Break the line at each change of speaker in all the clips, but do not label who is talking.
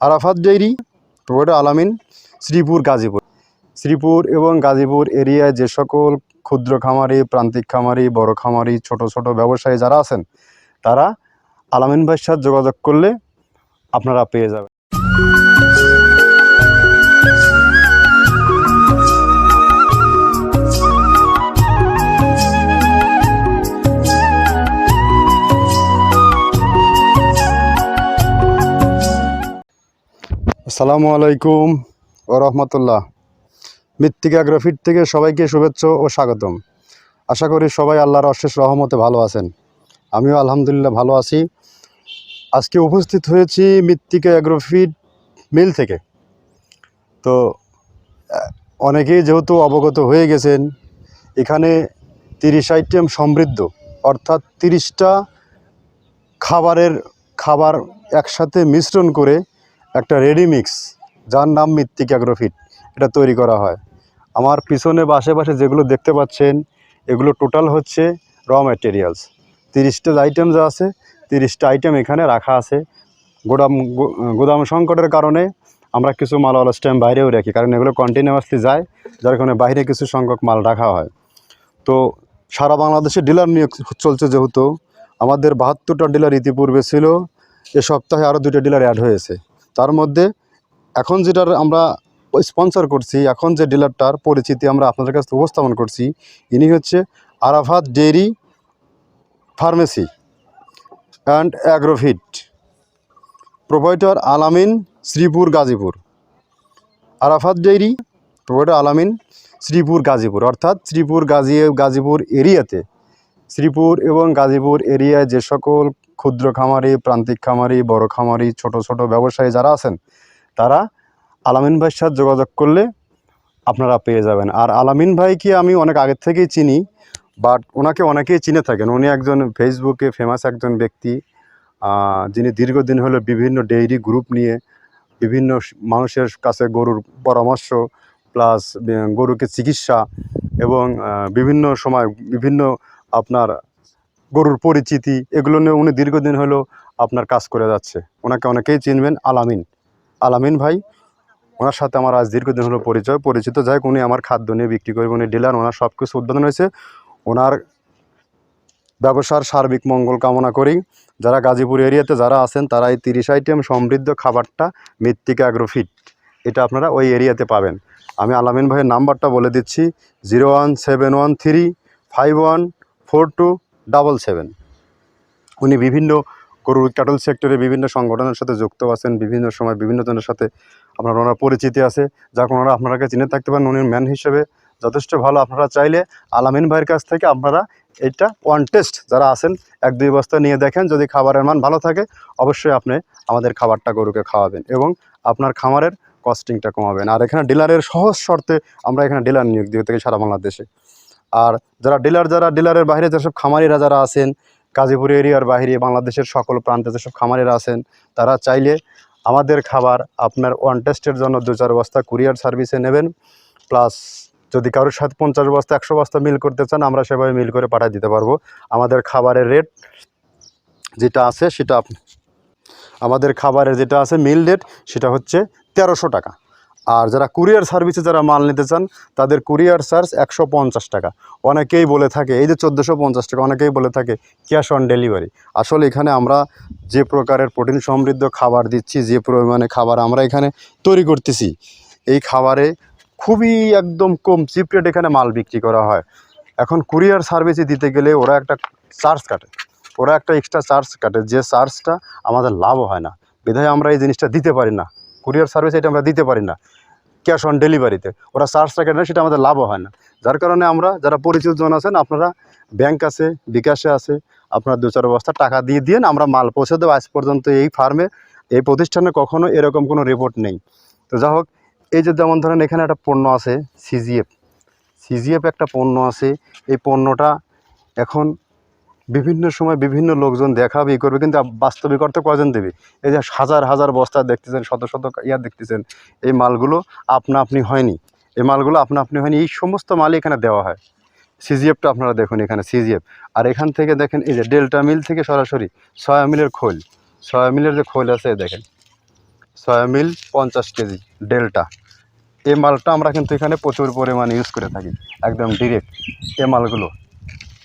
Arafat dairy road আলামিন, শ্রীপুর, গাজীপুর। শ্রীপুর এবং গাজীপুর এরিয়ায় যে সকল ক্ষুদ্র খামারি, প্রান্তিক খামারি, বড় খামারি, ছোট ছোট ব্যবসায়ী যারা আছেন, তারা আলামিন ভাইয়ের সাথে যোগাযোগ করলে আপনারা পেয়ে যাবেন। আসসালামু আলাইকুম ও রহমতুল্লাহ। মৃত্তিকা গ্রাফিট থেকে সবাইকে শুভেচ্ছা ও স্বাগতম। আশা করি সবাই আল্লাহর অশেষ রহমতে ভালো আছেন। আমিও আলহামদুলিল্লাহ ভালো আছি। আজকে উপস্থিত হয়েছি মৃত্তিকা অ্যাগ্রোফিট মিল থেকে। তো, অনেকেই যেহেতু অবগত হয়ে গেছেন, এখানে তিরিশ আইটেম সমৃদ্ধ, অর্থাৎ তিরিশটা খাবারের খাবার একসাথে মিশ্রণ করে একটা রেডি মিক্স, যার নাম মৃত্তিক অ্যাগ্রোফিট এটা তৈরি করা হয়। আমার পিছনে বা আশেপাশে যেগুলো দেখতে পাচ্ছেন, এগুলো টোটাল হচ্ছে র ম্যাটেরিয়ালস তিরিশটা আইটেম যা আছে, তিরিশটা আইটেম এখানে রাখা আছে। গোদাম গোদাম সংকটের কারণে আমরা কিছু মালওয়ালা স্ট্যাম্প বাইরেও রাখি, কারণ এগুলো কন্টিনিউয়াসলি যায়, যার কারণে বাইরে কিছু সংখ্যক মাল রাখা হয়। তো সারা বাংলাদেশে ডিলার নিয়োগ চলছে যেহেতু, আমাদের বাহাত্তরটা ডিলার ইতিপূর্বে ছিল, এ সপ্তাহে আরও দুটো ডিলার অ্যাড হয়েছে। তার মধ্যে এখন যেটার আমরা স্পন্সর করছি, এখন যে ডিলারটার পরিচিতি আমরা আপনাদের কাছে উপস্থাপন করছি, ইনি হচ্ছে Arafat dairy pharmacy and Agrofit, provider Alamin Sreepur Gazipur. Arafat dairy, provider Alamin Sreepur Gazipur, অর্থাৎ শ্রীপুর গাজী, গাজীপুর এরিয়াতে। শ্রীপুর এবং গাজীপুর এরিয়ায় যে সকল ক্ষুদ্র খামারি, প্রান্তিক খামারি, বড় খামারি, ছোট ছোট ব্যবসায়ী যারা আছেন, তারা আলামিন ভাইয়ের সাথে যোগাযোগ করলে আপনারা পেয়ে যাবেন। আর আলামিন ভাইকে আমি অনেক আগের থেকেই চিনি, বাট ওনাকে অনেকেই চিনে থাকেন। উনি একজন ফেসবুকে ফেমাস একজন ব্যক্তি যিনি দীর্ঘদিন হলো বিভিন্ন ডেইরি গ্রুপ নিয়ে বিভিন্ন মানুষের কাছে গরুর পরামর্শ প্লাস গরুকে চিকিৎসা এবং বিভিন্ন সময় বিভিন্ন আপনার গরুর পরিচিতি, এগুলো নিয়ে উনি দীর্ঘদিন হলো আপনার কাজ করে যাচ্ছে। ওনাকে অনেকেই চিনবেন আলামিন। আলামিন ভাই, ওনার সাথে আমার আজ দীর্ঘদিন হলো পরিচয়। পরিচিত যাই উনি আমার খাদ্য নিয়ে বিক্রি করবেন উনি ডিলার, ওনার সব কিছু উদ্বোধন হয়েছে। ওনার ব্যবসার সার্বিক মঙ্গল কামনা করি। যারা গাজীপুর এরিয়াতে যারা আছেন, তারা এই তিরিশ আইটেম সমৃদ্ধ খাবারটা মৃত্তিকা অ্যাগ্রোফিট এটা আপনারা ওই এরিয়াতে পাবেন। আমি আলামিন ভাইয়ের নাম্বারটা বলে দিচ্ছি, zero one seven one three five one four two double seven উনি বিভিন্ন গরুর ক্যাটল সেক্টরে বিভিন্ন সংগঠনের সাথে যুক্ত আছেন, বিভিন্ন সময় বিভিন্ন জনের সাথে আপনার ওনার পরিচিতি আছে। যাকে, ওনারা আপনারা চিনে থাকতে পারেন, উনি ম্যান হিসেবে যথেষ্ট ভালো। আপনারা চাইলে আলামিন ভাইয়ের কাছ থেকে আপনারা এটা ওয়ান টেস্ট যারা আছেন, এক, দুই বস্তা নিয়ে দেখেন, যদি খাবারের মান ভালো থাকে, অবশ্যই আপনি আমাদের খাবারটা গরুকে খাওয়াবেন এবং আপনার খামারের কস্টিংটা কমাবেন। আর এখানে ডিলারের সহজ শর্তে আমরা এখানে ডিলার নিয়োগ দিয়ে থাকি সারা বাংলাদেশে। আর যারা ডিলার যারা ডিলারের বাইরে যেসব খামারিরা যারা আছেন, গাজীপুর এরিয়ার বাইরে বাংলাদেশের সকল প্রান্তে যেসব খামারিরা আছেন, তারা চাইলে আমাদের খাবার আপনার ওয়ান টেস্টের জন্য দু চার বস্তা কুরিয়ার সার্ভিসে নেবেন প্লাস যদি কারোর সাথে পঞ্চাশ বস্তা, একশো বস্তা মিল করতে চান, আমরা সেভাবে মিল করে পাঠিয়ে দিতে পারব। আমাদের খাবারের রেট যেটা আছে সেটা আমাদের খাবারের যেটা আছে মিল রেট সেটা হচ্ছে তেরোশো টাকা। আর যারা কুরিয়ার সার্ভিসে যারা মাল নিতে চান, তাদের কুরিয়ার চার্জ একশো পঞ্চাশ টাকা। অনেকেই বলে থাকে, এই যে চোদ্দোশো পঞ্চাশ টাকা, অনেকেই বলে থাকে, ক্যাশ অন ডেলিভারি। আসলে এখানে আমরা যে প্রকারের প্রোটিন সমৃদ্ধ খাবার দিচ্ছি, যে পরিমাণে খাবার আমরা এখানে তৈরি করতেছি, এই খাবারে খুবই একদম কম চিপ রেট এখানে মাল বিক্রি করা হয়। এখন কুরিয়ার সার্ভিসে দিতে গেলে ওরা একটা চার্জ কাটে। ওরা একটা এক্সট্রা চার্জ কাটে, যে চার্জটা আমাদের লাভ হয় না। বিধায় আমরা এই জিনিসটা দিতে পারি না। কুরিয়ার সার্ভিস এটা আমরা দিতে পারি না। ক্যাশ অন ডেলিভারিতে। ওরা চার্জটা কেটে নেয়, সেটা আমাদের লাভও হয় না। যার কারণে আমরা যারা পরিচিত জন আছেন আপনারা ব্যাংক আছে বিকাশে আছে আপনারা দু চার বস্তা টাকা দিয়ে দিন আমরা মাল পৌঁছে দেবো। আজ পর্যন্ত এই ফার্মে এই প্রতিষ্ঠানে কখনো এরকম কোনো রিপোর্ট নেই। তো যা হোক এই যে যেমন ধরেন এখানে একটা পণ্য আছে সিজিএফ সিজিএফ একটা পণ্য আছে এই পণ্যটা এখন বিভিন্ন সময় বিভিন্ন লোকজন দেখাবে, ই করবে, কিন্তু বাস্তবিক অর্থে কজন দেবে? এই যে হাজার হাজার বস্তা দেখতেছেন, শত শত ইয়া দেখতেছেন, এই মালগুলো আপনা আপনি হয়নি। এই মালগুলো আপনা আপনি হয়নি, এই সমস্ত মালই এখানে দেওয়া হয়। সিজিএফটা আপনারা দেখুন এখানে সিজিএফ আর এখান থেকে দেখেন, এই যে ডেল্টা মিল থেকে সরাসরি সয়া মিলের খোল, সয়া মিলের যে খোল আছে দেখেন, সয়া মিল পঞ্চাশ কেজি, ডেল্টা। এই মালটা আমরা কিন্তু এখানে প্রচুর পরিমাণে ইউজ করে থাকি, একদম ডিরেক্ট এ মালগুলো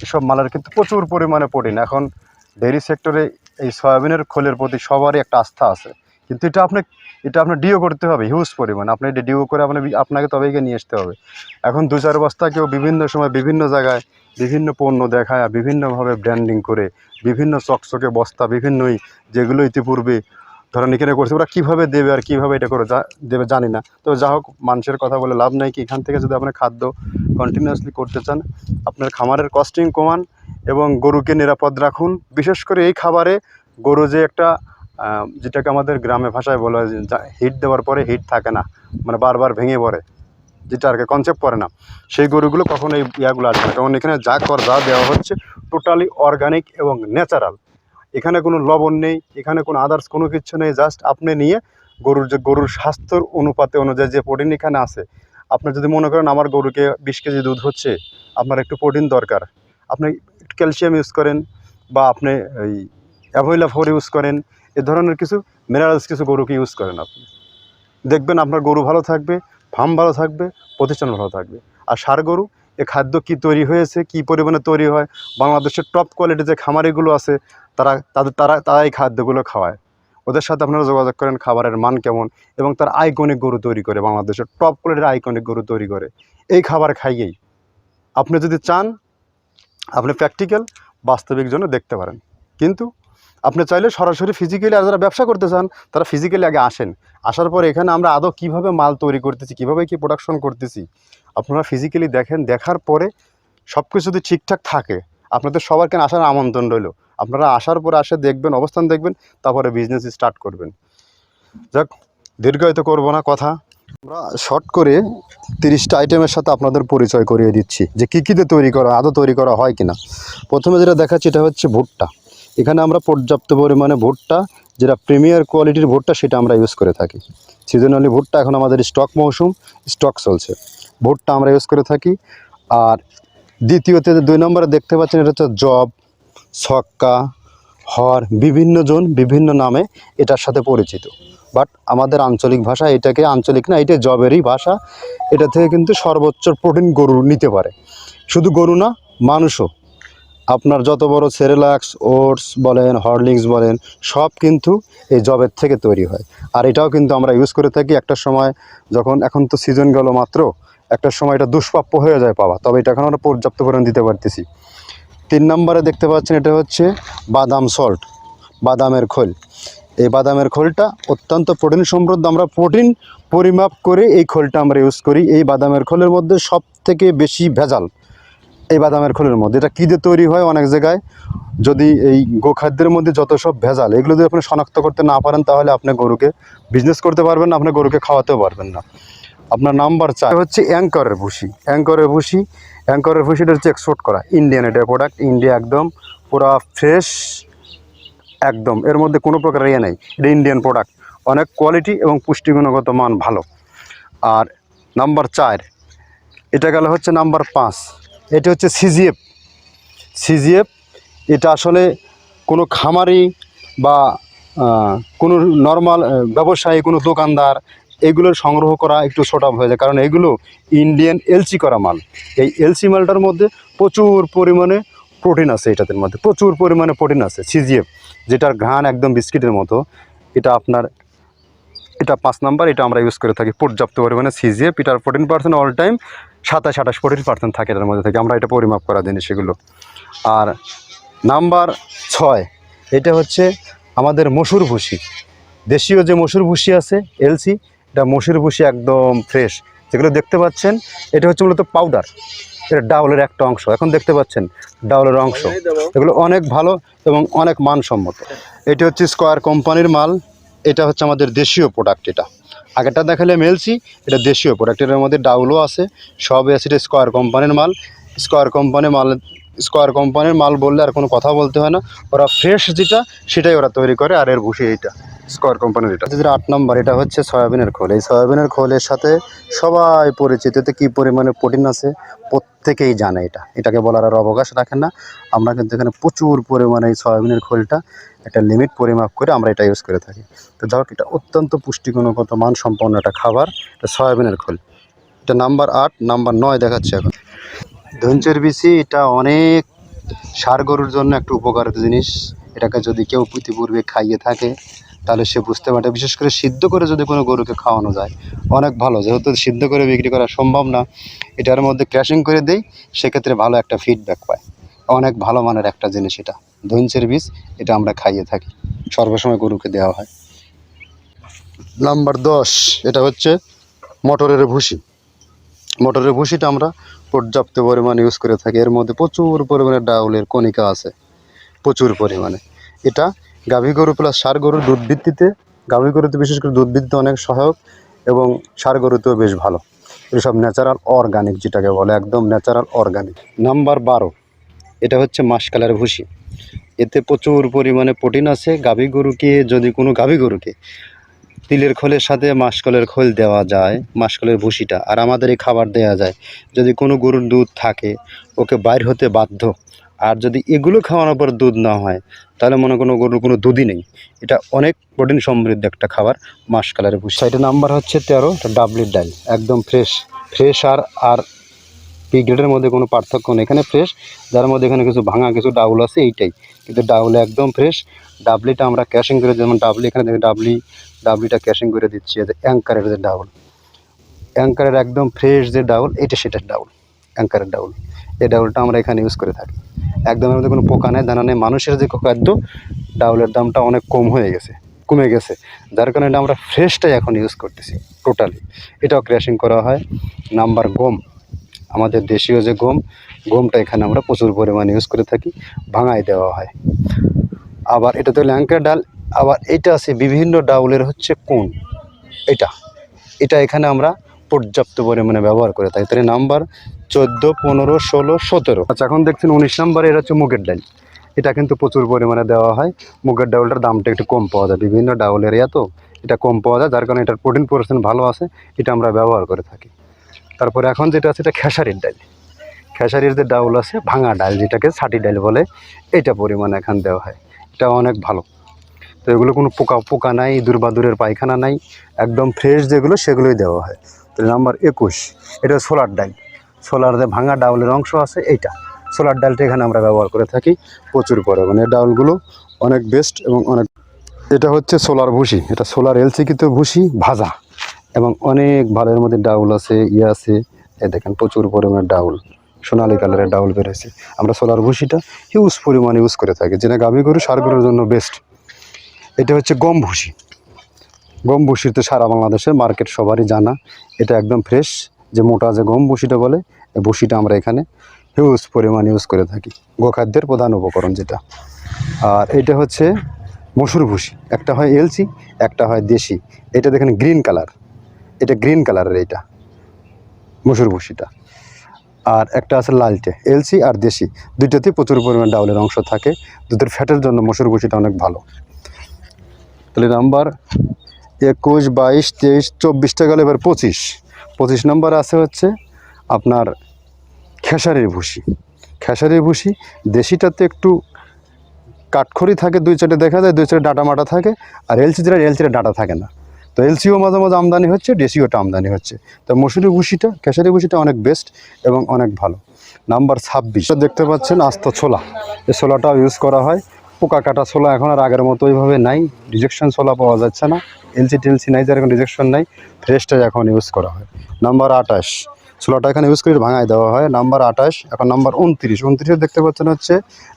এসব মালের কিন্তু প্রচুর পরিমাণে প্রোটিন এখন ডেয়ারি সেক্টরে এই সয়াবিনের খোলের প্রতি সবারই একটা আস্থা আছে। কিন্তু এটা আপনি, এটা আপনার ডিও করতে হবে হিউজ পরিমাণ। আপনি এটা ডিও করে আপনি আপনাকে তবে এগিয়ে নিয়ে আসতে হবে। এখন দু চার বস্তা কেউ বিভিন্ন সময় বিভিন্ন জায়গায় বিভিন্ন পণ্য দেখায় বিভিন্নভাবে ব্র্যান্ডিং করে, বিভিন্ন চকচকে বস্তা বিভিন্নই যেগুলো ইতিপূর্বে ধরেন এখানে করছে, ওরা কীভাবে দেবে আর কীভাবে এটা করে যা, দেবে জানি না। তো যা হোক, মানুষের কথা বলে লাভ নাই কি? এখান থেকে যদি আপনার খাদ্য কন্টিনিউয়াসলি করতে চান, আপনার খামারের কস্টিং কমান এবং গরুকে নিরাপদ রাখুন। বিশেষ করে এই খাবারে গরু যে একটা যেটাকে আমাদের গ্রামে ভাষায় বলা হয় হিট দেওয়ার পরে হিট থাকে না মানে বারবার ভেঙে পড়ে, যেটা আর কি কনসেপ্ট পড়ে না। সেই গরুগুলো কখনো এই ইয়াগুলো আসবে না। কারণ এখানে যা কর, যা দেওয়া হচ্ছে টোটালি অর্গানিক এবং ন্যাচারাল এখানে কোনো লবণ নেই, এখানে কোনো আদার্স কোনো কিছু নেই জাস্ট আপনি নিয়ে গরুর যে, গরুর স্বাস্থ্যর অনুপাতে অনুযায়ী যে প্রোটিন এখানে আছে, আপনি যদি মনে করেন আমার গরুকে বিশ কেজি দুধ হচ্ছে, আপনার একটু প্রোটিন দরকার, আপনি ক্যালসিয়াম ইউজ করেন বা আপনি এই অ্যাভোইলা ফোর ইউজ করেন, এ ধরনের কিছু মিনারেলস কিছু গরুকে ইউজ করেন আপনি। দেখবেন আপনার গরু ভালো থাকবে ফার্ম ভালো থাকবে, প্রতিষ্ঠান ভালো থাকবে। আর সার গরু এ খাদ্য কি তৈরি হয়েছে, কি পরিমাণে তৈরি হয়, বাংলাদেশের টপ কোয়ালিটি যে খামারিগুলো আছে, তারা, তাদের, তারা তারা এই খাদ্যগুলো খাওয়ায়। ওদের সাথে আপনারা যোগাযোগ করেন, খাবারের মান কেমন, এবং তার আইকনিক গরু তৈরি করে, বাংলাদেশের টপ কোয়ালিটির আইকনিক গরু তৈরি করে। এই খাবার খাইয়েই। আপনি যদি চান, আপনি প্র্যাকটিক্যাল বাস্তবিক জন্য দেখতে পারেন। কিন্তু আপনি চাইলে সরাসরি ফিজিক্যালি আর যারা ব্যবসা করতে চান, তারা ফিজিক্যালি আগে আসেন। আসার পর এখানে আমরা আদৌ কীভাবে মাল তৈরি করতেছি, কীভাবে কি প্রোডাকশন করতেছি আপনারা ফিজিক্যালি দেখেন, দেখার পরে সব কিছু যদি ঠিকঠাক থাকে, আপনাদের সবার কেন আসার আমন্ত্রণ রইল। আপনারা আসার পরে আসে দেখবেন, অবস্থান দেখবেন, তারপরে বিজনেস স্টার্ট করবেন। যাক, দীর্ঘায়িত করব না কথা। আমরা শর্ট করে তিরিশটা আইটেমের সাথে আপনাদের পরিচয় করিয়ে দিচ্ছি, যে কী কীতে তৈরি করা, আদৌ তৈরি করা হয় কিনা। প্রথমে যেটা দেখাচ্ছি, এটা হচ্ছে ভুট্টা। এখানে আমরা পর্যাপ্ত পরিমাণে ভুট্টা, যেটা প্রিমিয়ার কোয়ালিটির ভুট্টা, সেটা আমরা ইউজ করে থাকি। সিজনালি ভুট্টা এখন আমাদের স্টক মৌসুম স্টক চলছে। ভুট্টা আমরা ইউজ করে থাকি। আর দ্বিতীয়তে দুই নম্বরে দেখতে পাচ্ছেন, এটা হচ্ছে জব, ছক্কা, হর, বিভিন্ন জন, বিভিন্ন নামে এটার সাথে পরিচিত। বাট আমাদের আঞ্চলিক ভাষা এটাকে আঞ্চলিক না এটা জবেরই ভাষা। এটা থেকে কিন্তু সর্বোচ্চ প্রোটিন গরু নিতে পারে। শুধু গরু না, মানুষও। আপনার যত বড় সেরেলাক্স, ওটস বলেন, হরলিক্স বলেন, সব কিন্তু এই জবের থেকে তৈরি হয়। আর এটাও কিন্তু আমরা ইউজ করে থাকি একটা সময়, যখন এখন তো সিজন গেল মাত্র একটা সময় এটা দুষ্প্রাপ্য হয়ে যায় পাওয়া তবে এটা এখন আমরা পর্যাপ্ত পরিমাণ দিতে পারতেছি। তিন নম্বরে দেখতে পাচ্ছেন এটা হচ্ছে বাদাম সল্ট বাদামের খোল। এই বাদামের খোলটা অত্যন্ত প্রোটিন সমৃদ্ধ। আমরা প্রোটিন পরিমাপ করে এই খোলটা আমরা ইউজ করি। এই বাদামের খোলের মধ্যে সব থেকে বেশি ভেজাল এই বাদামের খোলের মধ্যে। এটা কী দিয়ে তৈরি হয় অনেক জায়গায়? যদি এই গোখাদ্যের মধ্যে যত সব ভেজাল, এগুলো যদি আপনি শনাক্ত করতে না পারেন, তাহলে আপনি গরুকে বিজনেস করতে পারবেন না, আপনি গরুকে খাওয়াতেও পারবেন না। আপনার নাম্বার চার হচ্ছে অ্যাঙ্করের ভুসি। অ্যাঙ্করের ভুসি। অ্যাঙ্করের ভুসিটা হচ্ছে এক্সপোর্ট করা। ইন্ডিয়ান এটা প্রোডাক্ট ইন্ডিয়া একদম পুরা ফ্রেশ একদম। এর মধ্যে কোনো প্রকার ইয়ে নেই। এটা ইন্ডিয়ান প্রোডাক্ট অনেক কোয়ালিটি এবং পুষ্টিগুণগত মান ভালো। আর নাম্বার চার, এটা গেল হচ্ছে নাম্বার পাঁচ। এটা হচ্ছে সিজিএফ সিজিএফ এটা আসলে কোনো খামারি বা কোনো নর্মাল ব্যবসায়ী, কোনো দোকানদার এগুলোর সংগ্রহ করা একটু ছোট হয়ে যায়। কারণ এগুলো ইন্ডিয়ান এলসি করা মাল। এই এলসি মালটার মধ্যে প্রচুর পরিমাণে প্রোটিন আছে এটাদের মধ্যে। প্রচুর পরিমাণে প্রোটিন আছে সিজিএফ যেটার ঘ্রাণ একদম বিস্কিটের মতো। এটা আপনার, এটা পাঁচ নাম্বার, এটা আমরা ইউজ করে থাকি পর্যাপ্ত পরিমাণে সিজিএফ এটার ফোরটিন পার্সেন্ট অল টাইম সাতাশ, আঠাশ ফোরটিন পার্সেন্ট থাকে এটার মধ্যে থেকে। আমরা এটা পরিমাপ করা জিনিস সেগুলো আর নাম্বার ছয়, এটা হচ্ছে আমাদের মসুর ভুসি। দেশীয় যে মসুর ভুসি আছে এলসি এটা মসুর ভুষি একদম ফ্রেশ যেগুলো দেখতে পাচ্ছেন এটা হচ্ছে মূলত পাউডার এটা ডাউলের একটা অংশ। এখন দেখতে পাচ্ছেন ডাউলের অংশ। এগুলো অনেক ভালো এবং অনেক মানসম্মত। এটি হচ্ছে স্কোয়ার কোম্পানির মাল। এটা হচ্ছে আমাদের দেশীয় প্রোডাক্ট এটা। আগেরটা দেখালে মেলসি এটা দেশীয় প্রোডাক্ট এটার মধ্যে ডাউলও আছে সব এটা স্কোয়ার কোম্পানির মাল। স্কোয়ার কোম্পানির মাল স্কোয়ার কোম্পানির মাল বললে আর কোনো কথা বলতে হয় না। ওরা ফ্রেশ যেটা, সেটাই ওরা তৈরি করে আর এর ভুষি এইটা স্কোয়ার কোম্পানির এটা। যেটা আট নম্বর, এটা হচ্ছে সয়াবিনের খোল। এই সয়াবিনের খোলের সাথে সবাই পরিচিত। এতে কী পরিমাণে প্রোটিন আছে, প্রত্যেকেই জানে এটা। এটাকে বলার আর অবকাশ রাখেন না। আমরা কিন্তু এখানে প্রচুর পরিমাণে এই সয়াবিনের খোলটা একটা লিমিট পরিমাপ করে আমরা এটা ইউজ করে থাকি। তো যাই এটা অত্যন্ত পুষ্টিগুণগত, মানসম্পন্ন একটা খাবার, এটা সয়াবিনের খোল। এটা নাম্বার আট, নাম্বার নয় দেখাচ্ছে এখন। ধনচের বিচি, এটা অনেক সার গরুর জন্য একটা উপকারিত জিনিস। এটাকে যদি কেউ ইতিপূর্বে খাইয়ে থাকে, তাহলে সে বুঝতে পারে বিশেষ করে সিদ্ধ করে যদি কোনো গরুকে খাওয়ানো যায়, অনেক ভালো। যেহেতু সিদ্ধ করে বিক্রি করা সম্ভব না, এটার মধ্যে ক্র্যাশিং করে দেই, সেক্ষেত্রে ভালো একটা ফিডব্যাক পায়। অনেক ভালো মানের একটা জিনিস এটা। ধনচের বীজ, এটা আমরা খাইয়ে থাকি। সর্বসময় গরুকে দেওয়া হয়। নাম্বার দশ, এটা হচ্ছে মটরের ভুসি। মটরের ভুসিটা আমরা পর্যাপ্ত পরিমাণে ইউজ করে থাকি। এর মধ্যে প্রচুর পরিমাণে ডাউলের কণিকা আছে। প্রচুর পরিমাণে। এটা গাভী গরু প্লাস সার গরুর দুধ ভিত্তিতে, গাভী গরুতে বিশেষ করে দুধ ভিত্তিতে অনেক সহায়ক এবং সার গরুতেও বেশ ভালো। এসব ন্যাচারাল অর্গানিক যেটাকে বলে, একদম ন্যাচারাল অর্গানিক নাম্বার বারো, এটা হচ্ছে মাসকালের ভুসি এতে প্রচুর পরিমাণে প্রোটিন আছে। গাভী গরুকে, যদি কোনো গাভী গরুকে তিলের খোলের সাথে মাসকলের খোল দেওয়া যায়, মাসকলের ভুসিটা আর আমাদের এই খাবার দেওয়া যায়। যদি কোনো গরুর দুধ থাকে, ওকে বাইর হতে বাধ্য। আর যদি এগুলো খাওয়ানোর পর দুধ না হয়, তাহলে মনে কোনো গরুর কোনো দুধই নেই। এটা অনেক প্রোটিন সমৃদ্ধ একটা খাবার, মাসকালের ভুসি এটা নাম্বার হচ্ছে তেরো এটা ডাবলির ডাল একদম ফ্রেশ ফ্রেশ আর আর পি গ্রেডের মধ্যে কোনো পার্থক্য নেই। এখানে ফ্রেশ যার মধ্যে এখানে কিছু ভাঙা, কিছু ডাউল আছে, এইটাই। কিন্তু ডাউল একদম ফ্রেশ ডাবলিটা আমরা ক্যাশিং করে, যেমন ডাবলি, এখানে দেখে ডাবলি, ডাবলিটা ক্যাশিং করে দিচ্ছি যে অ্যাঙ্কারের যে ডাউল। অ্যাঙ্কারের একদম ফ্রেশ যে ডাউল, এটা সেটার ডাউল, অ্যাঙ্কারের ডাউল। এই ডাউলটা আমরা এখানে ইউজ করে থাকি। একদম এর মধ্যে কোনো পোকা নেই, দানা নেই, মানুষের যে খাদ্য, ডাউলের দামটা অনেক কম হয়ে গেছে, কমে গেছে। যার কারণে আমরা ফ্রেশটাই এখন ইউজ করতেছি টোটালি এটাও ক্র্যাশিং করা হয়। নাম্বার গম আমাদের দেশীয় যে গম, গমটা এখানে আমরা প্রচুর পরিমাণে ইউজ করে থাকি, ভাঙায় দেওয়া হয়। আবার এটা তো ল্যাঙ্কের ডাল, আবার এটা আছে বিভিন্ন ডাউলের হচ্ছে কোন, এটা। এটা এখানে আমরা পর্যাপ্ত পরিমাণে ব্যবহার করে থাকি। তাহলে নাম্বার চোদ্দ, পনেরো, ষোলো, সতেরো। আচ্ছা এখন দেখছেন উনিশ নাম্বার এটা হচ্ছে মুগের ডাল। এটা কিন্তু প্রচুর পরিমাণে দেওয়া হয়। মুগের ডাউলটার দামটা একটু কম পাওয়া যায়। বিভিন্ন ডাউল এরিয়া তো, এটা কম পাওয়া যায়। যার কারণে এটার প্রোটিন পার্সেন্ট ভালো আছে। এটা আমরা ব্যবহার করে থাকি। তারপরে এখন যেটা আছে, এটা খেসারির ডাল। খেসারির যে ডাউল আছে, ভাঙা ডাল যেটাকে ছাটি ডাল বলে এটা পরিমাণ এখন দেওয়া হয়। এটা অনেক ভালো। তো এগুলো কোনো পোকা পোকা নাই দুর্বাদুরের পায়খানা নাই, একদম ফ্রেশ যেগুলো, সেগুলোই দেওয়া হয়। তো নাম্বার একুশ, এটা সোলার ডাল। সোলার যে ভাঙা ডাউলের অংশ আছে, এইটা। সোলার ডালটা এখানে আমরা ব্যবহার করে থাকি প্রচুর পরিমাণে। ডাউলগুলো অনেক বেস্ট এবং অনেক এটা হচ্ছে সোলার ভুসি। এটা সোলার এলসিকিতে ভুসি, ভাজা। এবং অনেক ভালো এর মধ্যে ডাউল আছে ইয়ে আছে। এ দেখেন, প্রচুর পরিমাণে ডাউল, সোনালি কালারের ডাউল বেরোছে আমরা সোলার ভুসিটা হিউজ পরিমাণে ইউজ করে থাকি। যেটা গাভী গরু সার গরুর জন্য বেস্ট এটা হচ্ছে গম ভুসি গম ভুসির তো সারা বাংলাদেশের মার্কেট সবারই জানা। এটা একদম ফ্রেশ যে মোটা যে গম ভুসিটা বলে এই ভুসিটা আমরা এখানে হিউজ পরিমাণ ইউজ করে থাকি। গোখাদ্যের প্রধান উপকরণ যেটা। আর এটা হচ্ছে মসুর ভুসি একটা হয় এলসি একটা হয় দেশি। এটা দেখেন গ্রিন কালার এটা গ্রিন কালারের এটা মসুর ভুসিটা আর একটা আছে লালটে, এলসি আর দেশি। দুইটাতেই প্রচুর পরিমাণ ডাউলের অংশ থাকে, দুধের ফ্যাটের জন্য মসুর ভুসিটা অনেক ভালো। তাহলে নাম্বার একুশ, বাইশ, তেইশ চব্বিশটা গেলে এবার পঁচিশ। পঁচিশ নাম্বার আছে হচ্ছে আপনার খেসারির ভুসি খেসারির ভুসি দেশিটাতে একটু কাঠখড়ি থাকে, দুই চারটে দেখা যায়, দুই চারটে ডাটা মাটা থাকে, আর এলসি যেটা এলসিটা ডাটা থাকে না। তো এলসিও মাঝে মাঝে আমদানি হচ্ছে, ডেসিওটা আমদানি হচ্ছে। তো মসুরি ভুসিটা খেসারি ভুসিটা অনেক বেস্ট এবং অনেক ভালো। নাম্বার ছাব্বিশ। দেখতে পাচ্ছেন আস্ত ছোলা। এই ছোলাটাও ইউজ করা হয়। পোকা কাটা ছোলা এখন আর আগের মতো ওইভাবে নাই। রিজেকশন ছোলা পাওয়া যাচ্ছে না। এলসি টেলসি নাই, যার এখন রিজেকশন নাই। ফ্রেশটাই এখন ইউজ করা হয়। নাম্বার আঠাশ। ছোলাটা এখানে ইউজ করে ভাঙায় দেওয়া হয়। নাম্বার আঠাশ, এখন নাম্বার উনত্রিশ। উনত্রিশে দেখতে পাচ্ছেন হচ্ছে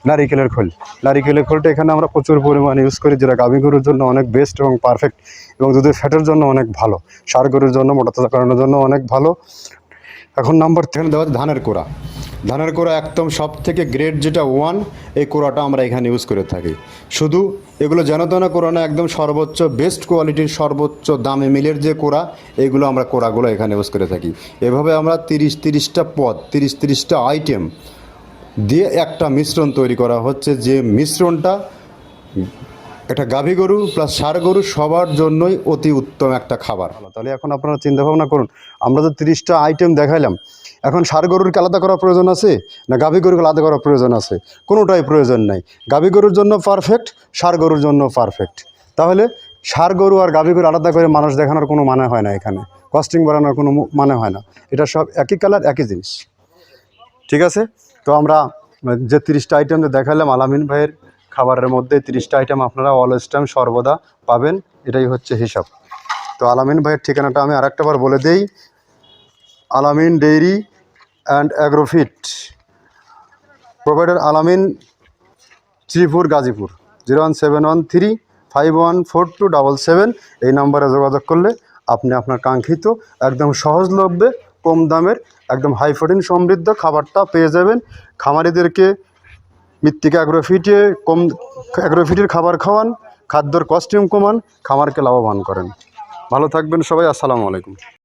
নারিকেলের খোল। নারিকেলের খোলটা এখানে আমরা প্রচুর পরিমাণে ইউজ করি, যেটা গাভী গরুর জন্য অনেক বেস্ট এবং পারফেক্ট এবং দুধের ফ্যাটের জন্য অনেক ভালো। সার গরুর জন্য, মোটা তাজা করানোর জন্য অনেক ভালো। এখন নাম্বার তেল দেওয়া ধানের কোড়া। ধানের কোড়া একদম সব থেকে গ্রেড যেটা ওয়ান এই কোড়াটা আমরা এখানে ইউজ করে থাকি। শুধু এগুলো যেন তেন কোড়া না, একদম সর্বোচ্চ বেস্ট কোয়ালিটির সর্বোচ্চ দামে মিলের যে কোড়া এইগুলো আমরা কোড়াগুলো এখানে ইউজ করে থাকি। এভাবে আমরা তিরিশ, তিরিশটা পদ, তিরিশ, তিরিশটা আইটেম দিয়ে একটা মিশ্রণ তৈরি করা হচ্ছে যে মিশ্রণটা একটা গাভী গরু প্লাস ষাঁড় গরু সবার জন্যই অতি উত্তম একটা খাবার। তাহলে এখন আপনারা চিন্তা ভাবনা করুন। আমরা তো তিরিশটা আইটেম দেখাইলাম। এখন ষাঁড় গরুরকে আলাদা করার প্রয়োজন আছে? না গাভী গরুকে আলাদা করার প্রয়োজন আছে? কোনোটাই প্রয়োজন নাই। গাভী গরুর জন্য পারফেক্ট ষাঁড় গরুর জন্য পারফেক্ট তাহলে ষাঁড় গরু আর গাভী গরু আলাদা করে মানুষ দেখানোর কোনো মানে হয় না এখানে। কস্টিং বাড়ানোর কোনো মানে হয় না। এটা সব একই কালার একই জিনিস। ঠিক আছে? তো আমরা যে তিরিশটা আইটেম দেখালাম আলামিন ভাইয়ের খাবারের মধ্যে তিরিশটা আইটেম আপনারা অলওয়েজ টাইম সর্বদা পাবেন, এটাই হচ্ছে হিসাব। তো আলামিন ভাইয়ের ঠিকানাটা আমি আরেকটা বার বলে দেই। আলামিন dairy and Agrofit. Provider Alamin Sreepur Gazipur. Zero one seven one three five one four two double seven এই নম্বরে যোগাযোগ করলে আপনি আপনার কাঙ্ক্ষিত, একদম সহজলভ্যে, কম দামের, একদম হাই প্রোটিন সমৃদ্ধ খাবারটা পেয়ে যাবেন। খামারিদেরকে মৃত্তিকা অ্যাগ্রোফিটে কম অ্যাগ্রোফিটের খাবার খাওয়ান, খাদ্যর কস্টিউম কমান, খামারকে লাভবান করেন। ভালো থাকবেন সবাই, আসসালামু আলাইকুম।